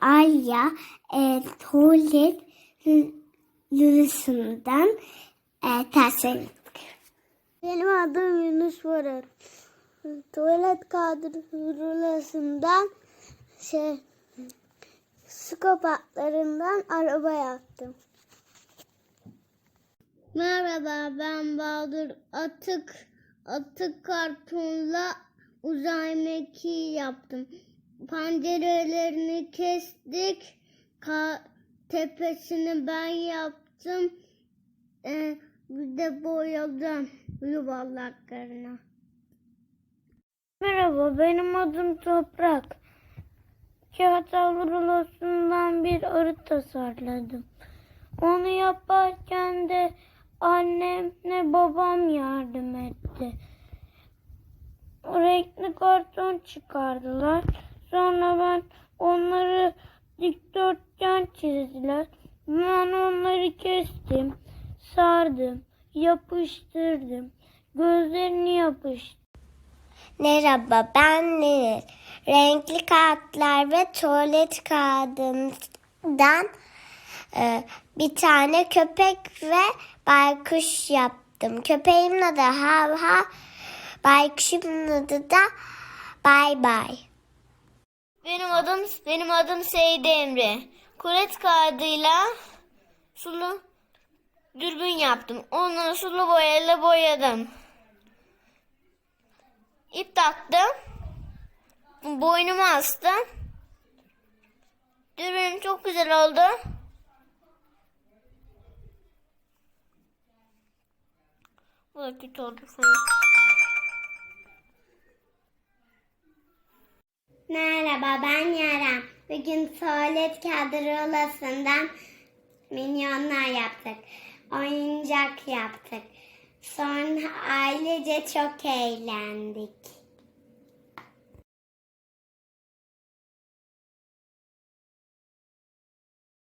Alya e, tuvalet lülüsünden e, tasarladık. Benim adım Yunus Varar. Tuvalet kadrosundan şey su kapaklarından araba yaptım. Merhaba ben Bahadır Atık. Atık kartonla uzay mekiği yaptım. Pencerelerini kestik. Ka- tepesini ben yaptım. Ee, bir de boyadım yuvarlaklarına. Merhaba benim adım Toprak. Kağıt rulosundan bir arı tasarladım. Onu yaparken de annemle babam yardım etti. Renkli karton çıkardılar. Sonra ben onları dikdörtgen çizdiler. Ben onları kestim, sardım, yapıştırdım. Gözlerini yapıştırdım. Merhaba ben Nil. Renkli kağıtlar ve tuvalet kağıdından e, bir tane köpek ve baykuş yaptım. Köpeğimin adı Havha, baykuşumun adı da Bay Bay. Benim adım Seydi Emre. Kuret kağıdıyla sulu dürbün yaptım. Onları sulu boyayla boyadım. İp taktım. Boynuma astım. Dürbünüm çok güzel oldu. Bu da kötü oldu falan. Merhaba ben Yaren. Bugün tuvalet kağıdı rulosundan minyonlar yaptık. Oyuncak yaptık. Sonra ailece çok eğlendik.